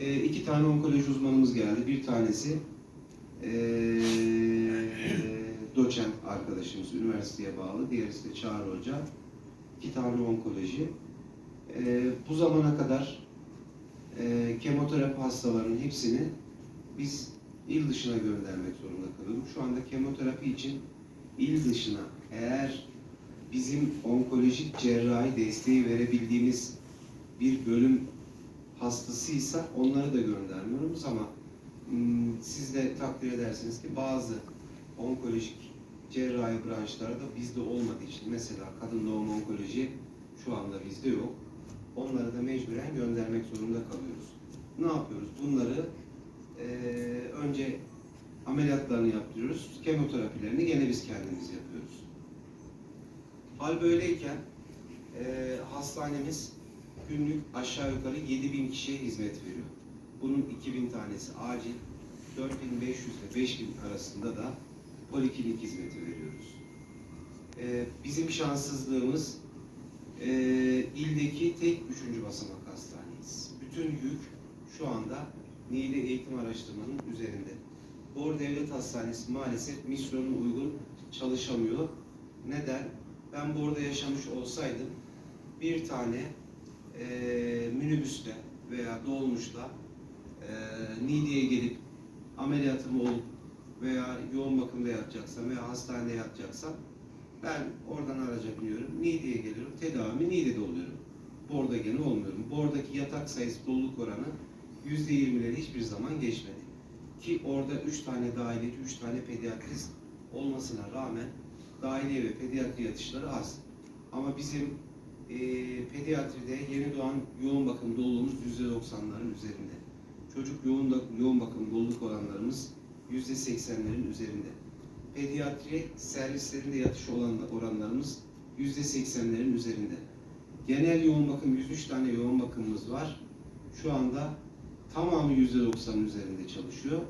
E, iki tane onkoloji uzmanımız geldi. Bir tanesi e, doçent arkadaşımız, üniversiteye bağlı. Diğerisi de Çağrı Hoca. İki tane onkoloji. E, bu zamana kadar e, kemoterapi hastalarının hepsini biz il dışına göndermek zorunda kalıyoruz. Şu anda kemoterapi için il dışına eğer bizim onkolojik cerrahi desteği verebildiğimiz bir bölüm hastasıysa onları da göndermiyoruz ama hmm, siz de takdir edersiniz ki bazı onkolojik cerrahi branşlarda bizde olmadığı için mesela kadın doğum onkoloji şu anda bizde yok. Onları da mecburen göndermek zorunda kalıyoruz. Ne yapıyoruz? Bunları eee, önce ameliyatlarını yaptırıyoruz. Kemoterapilerini gene biz kendimiz yapıyoruz. Hal böyleyken eee, hastanemiz günlük aşağı yukarı 7000 kişiye hizmet veriyor. Bunun 2000 tanesi acil, 4500 ile 5000 arasında da poliklinik hizmeti veriyoruz. Eee, bizim şanssızlığımız eee, ildeki tek üçüncü basamak hastaneyiz. Bütün yük şu anda Niğde Eğitim Araştırma'nın üzerinde. Bor Devlet Hastanesi maalesef misyonuna uygun çalışamıyor. Neden? Ben Bor'da yaşamış olsaydım bir tane eee minibüsle veya dolmuşla eee Niğde'ye gelip ameliyatım olup veya yoğun bakımda yatacaksam veya hastanede yatacaksam ben oradan araca biniyorum, Niğde'ye geliyorum, tedavimi Niğde'de oluyorum. Bor'da gene olmuyorum. Bor'daki yatak sayısı doluluk oranı %20'leri hiçbir zaman geçmedi. Ki orada 3 tane dahiliyeci, 3 tane pediatrist olmasına rağmen dahiliye ve pediatri yatışları az. Ama bizim eee pediatride yeni doğan yoğun bakım doluluğumuz %90'ların üzerinde. Çocuk yoğun, da, yoğun bakım doluluk oranlarımız %80'lerin üzerinde. Pediatri servislerinde yatış olan oranlarımız %80'lerin üzerinde. Genel yoğun bakım 103 tane yoğun bakımımız var. Şu anda tamamı %90'ın üzerinde çalışıyor.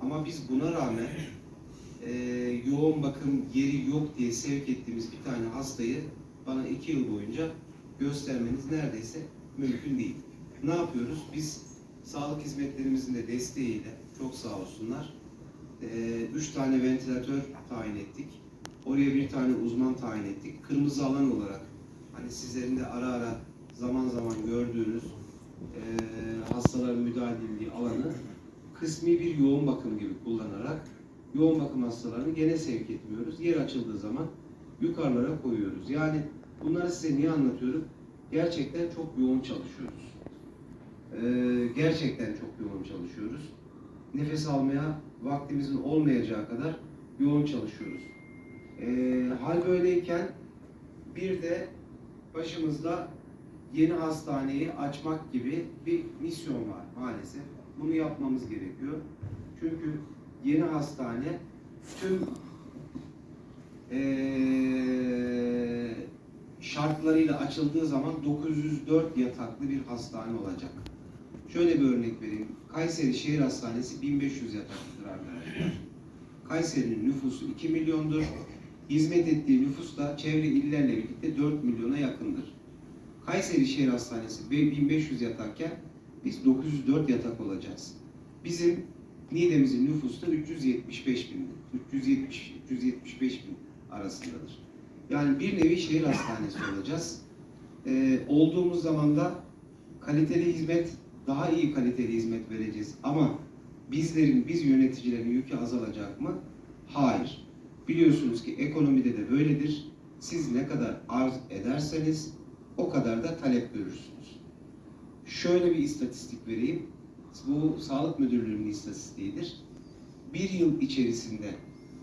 Ama biz buna rağmen eee, yoğun bakım yeri yok diye sevk ettiğimiz bir tane hastayı bana iki yıl boyunca göstermeniz neredeyse mümkün değil. Ne yapıyoruz? Biz sağlık hizmetlerimizin de desteğiyle çok sağ olsunlar. eee, üç tane ventilatör tayin ettik. Oraya bir tane uzman tayin ettik. Kırmızı alan olarak hani sizlerin de ara ara zaman zaman gördüğünüz eee hastaların müdahale edildiği alanı kısmi bir yoğun bakım gibi kullanarak yoğun bakım hastalarını gene sevk etmiyoruz. Yer açıldığı zaman yukarılara koyuyoruz. Yani bunları size niye anlatıyorum? Gerçekten çok yoğun çalışıyoruz. Ee, gerçekten çok yoğun çalışıyoruz. Nefes almaya vaktimizin olmayacağı kadar yoğun çalışıyoruz. Ee, hal böyleyken bir de başımızda yeni hastaneyi açmak gibi bir misyon var maalesef. Bunu yapmamız gerekiyor. Çünkü yeni hastane tüm eee, şartlarıyla açıldığı zaman 904 yataklı bir hastane olacak. Şöyle bir örnek vereyim. Kayseri Şehir Hastanesi 1500 yataklıdır arkadaşlar. Kayseri'nin nüfusu 2 milyondur. Hizmet ettiği nüfus da çevre illerle birlikte 4 milyona yakındır. Kayseri Şehir Hastanesi 1500 yatakken biz 904 yatak olacağız. Bizim Niğde'mizin nüfusu da 375 bin, 370 375 bin arasındadır. Yani bir nevi şehir hastanesi olacağız. Ee, olduğumuz zaman da kaliteli hizmet, daha iyi kaliteli hizmet vereceğiz. Ama bizlerin, biz yöneticilerin yükü azalacak mı? Hayır. Biliyorsunuz ki ekonomide de böyledir. Siz ne kadar arz ederseniz o kadar da talep görürsünüz. Şöyle bir istatistik vereyim. Bu Sağlık Müdürlüğü'nün istatistiğidir. Bir yıl içerisinde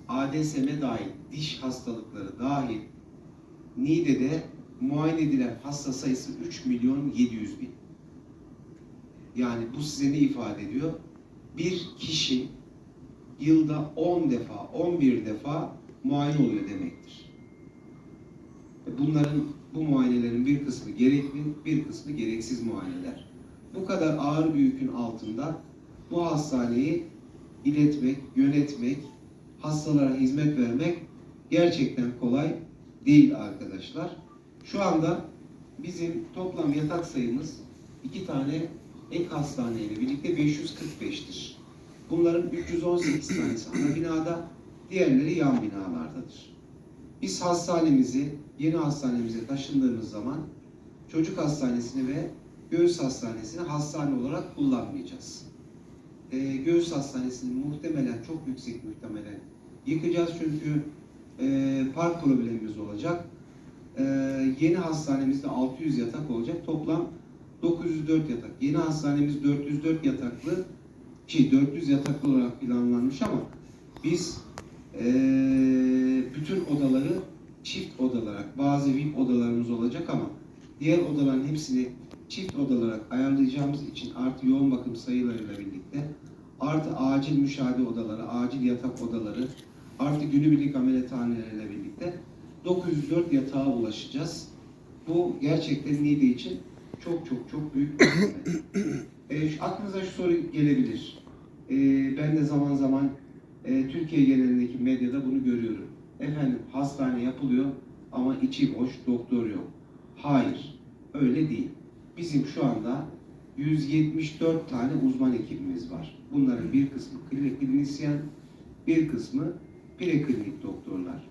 ADSM dahil, diş hastalıkları dahil Niğde'de muayene edilen hasta sayısı 3 milyon 700 bin. Yani bu size ne ifade ediyor? Bir kişi yılda 10 defa, 11 defa muayene oluyor demektir. Bunların, bu muayenelerin bir kısmı gerekli, bir kısmı gereksiz muayeneler. Bu kadar ağır bir yükün altında bu hastaneyi iletmek, yönetmek, hastalara hizmet vermek gerçekten kolay değil arkadaşlar. Şu anda bizim toplam yatak sayımız iki tane ek hastane ile birlikte 545'tir. Bunların 318 tanesi ana binada, diğerleri yan binalardadır. Biz hastanemizi, yeni hastanemize taşındığımız zaman çocuk hastanesini ve göğüs hastanesini hastane olarak kullanmayacağız. Ee, göğüs hastanesini muhtemelen, çok yüksek muhtemelen yıkacağız çünkü e, park problemimiz olacak. Ee, yeni hastanemizde 600 yatak olacak. Toplam 904 yatak. Yeni hastanemiz 404 yataklı ki 400 yataklı olarak planlanmış ama biz eee, bütün odaları çift odalara, bazı VIP odalarımız olacak ama diğer odaların hepsini çift odalarak ayarlayacağımız için artı yoğun bakım sayılarıyla birlikte artı acil müşahede odaları, acil yatak odaları, artı günübirlik ameliyathaneleriyle birlikte 904 yatağa ulaşacağız. Bu gerçekten Niğde için çok çok çok büyük bir. E, şu, aklınıza şu soru gelebilir. E, ben de zaman zaman e, Türkiye genelindeki medyada bunu görüyorum. Efendim hastane yapılıyor ama içi boş, doktor yok. Hayır, öyle değil. Bizim şu anda 174 tane uzman ekibimiz var. Bunların bir kısmı klinik klinisyen, bir kısmı preklinik doktorlar.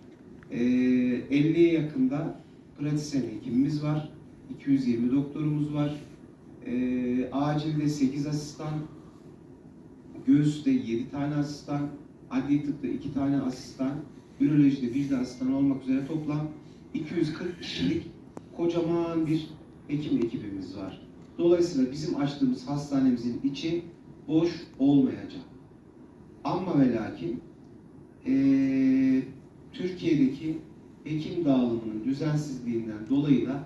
E, 50'ye yakında pratisyen hekimimiz var. 220 doktorumuz var. E, acilde 8 asistan, göğüste 7 tane asistan, adli tıpta 2 tane asistan, ürolojide bir de asistan olmak üzere toplam 240 kişilik kocaman bir hekim ekibimiz var. Dolayısıyla bizim açtığımız hastanemizin içi boş olmayacak. Ama ve lakin eee, Türkiye'deki hekim dağılımının düzensizliğinden dolayı da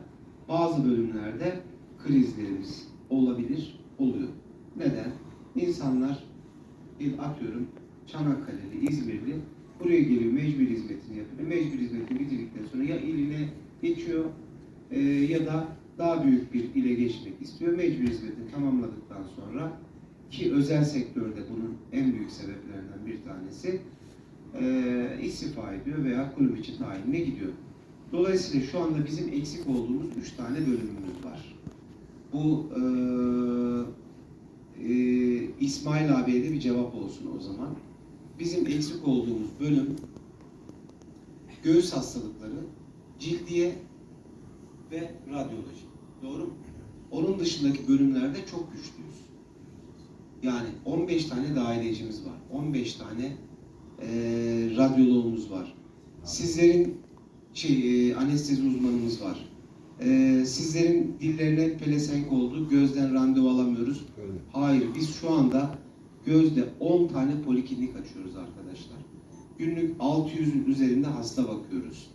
bazı bölümlerde krizlerimiz olabilir, oluyor. Neden? İnsanlar bir atıyorum Çanakkale'li, İzmirli buraya geliyor, mecbur hizmetini yapıyor. Mecbur hizmetini bitirdikten sonra ya iline geçiyor e, ya da daha büyük bir ile geçmek istiyor. Mecbur hizmetini tamamladıktan sonra ki özel sektörde bunun en büyük sebeplerinden bir tanesi e, istifa ediyor veya kurum içi tayinine gidiyor. Dolayısıyla şu anda bizim eksik olduğumuz üç tane bölümümüz var. Bu e, e, İsmail abiye de bir cevap olsun o zaman. Bizim eksik olduğumuz bölüm göğüs hastalıkları, cildiye ve radyoloji. Doğru mu? Onun dışındaki bölümlerde çok güçlüyüz. Yani 15 tane dairecimiz var. 15 tane e, radyoloğumuz var. Sizlerin şey, e, anestezi uzmanımız var. E, sizlerin dillerine pelesenk oldu. Gözden randevu alamıyoruz. Öyle. Hayır, biz şu anda gözde 10 tane poliklinik açıyoruz arkadaşlar. Günlük 600'ün üzerinde hasta bakıyoruz.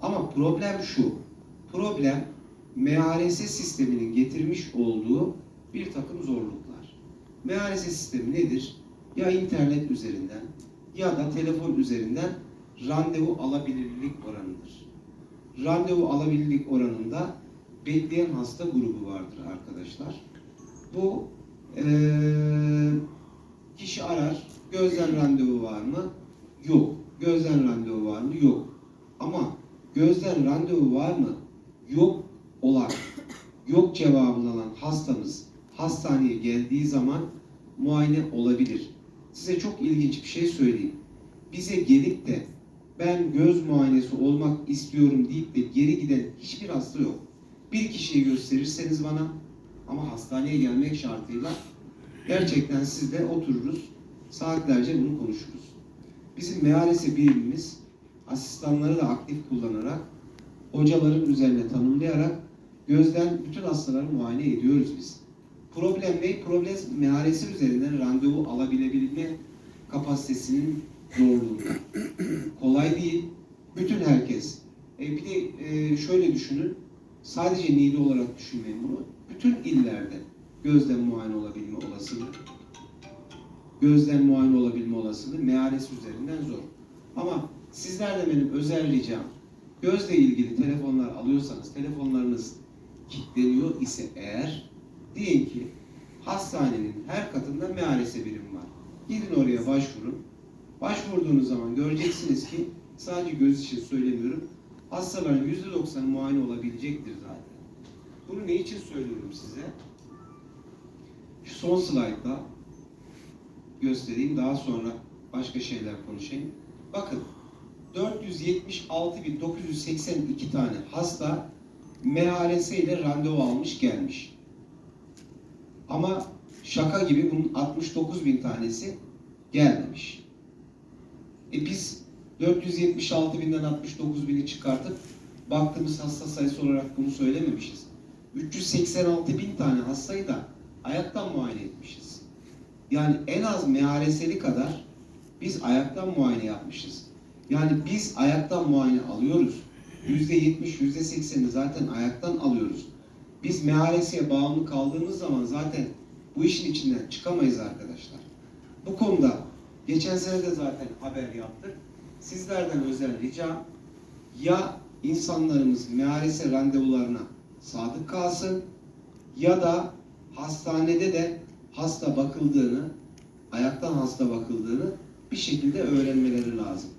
Ama problem şu. Problem MHRS sisteminin getirmiş olduğu bir takım zorluklar. MHRS sistemi nedir? Ya internet üzerinden ya da telefon üzerinden randevu alabilirlik oranıdır. Randevu alabilirlik oranında bekleyen hasta grubu vardır arkadaşlar. Bu eee, kişi arar, gözden randevu var mı? Yok. Gözden randevu var mı? Yok. Ama gözden randevu var mı? Yok olan, yok cevabını alan hastamız hastaneye geldiği zaman muayene olabilir. Size çok ilginç bir şey söyleyeyim. Bize gelip de ben göz muayenesi olmak istiyorum deyip de geri giden hiçbir hasta yok. Bir kişiyi gösterirseniz bana ama hastaneye gelmek şartıyla gerçekten sizle otururuz, saatlerce bunu konuşuruz. Bizim MHRS birimimiz asistanları da aktif kullanarak, hocaların üzerine tanımlayarak gözden bütün hastaları muayene ediyoruz biz. Problem ne? Problem MHRS üzerinden randevu alabilebilme kapasitesinin zorluğunda. Kolay değil. Bütün herkes. E bir de e, şöyle düşünün. Sadece Niğde olarak düşünmeyin bunu. Bütün illerde gözden muayene olabilme olasılığı gözden muayene olabilme olasılığı MHRS üzerinden zor. Ama sizlerden benim özel ricam gözle ilgili telefonlar alıyorsanız telefonlarınız kilitleniyor ise eğer deyin ki hastanenin her katında MHRS birim var. Gidin oraya başvurun. Başvurduğunuz zaman göreceksiniz ki sadece göz için söylemiyorum. Hastaların %90'ı muayene olabilecektir zaten. Bunu ne için söylüyorum size? Şu son slaytta göstereyim. Daha sonra başka şeyler konuşayım. Bakın 476.982 tane hasta MHRS ile randevu almış gelmiş. Ama şaka gibi bunun 69.000 tanesi gelmemiş. E biz 476 binden 69 bini çıkartıp baktığımız hasta sayısı olarak bunu söylememişiz. 386 bin tane hastayı da ayaktan muayene etmişiz. Yani en az MHRS'li kadar biz ayaktan muayene yapmışız. Yani biz ayaktan muayene alıyoruz. %70, %80'i zaten ayaktan alıyoruz. Biz MHRS'ye bağımlı kaldığımız zaman zaten bu işin içinden çıkamayız arkadaşlar. Bu konuda geçen sene de zaten haber yaptık. Sizlerden özel ricam ya insanlarımız MHRS randevularına sadık kalsın ya da hastanede de hasta bakıldığını, ayaktan hasta bakıldığını bir şekilde öğrenmeleri lazım.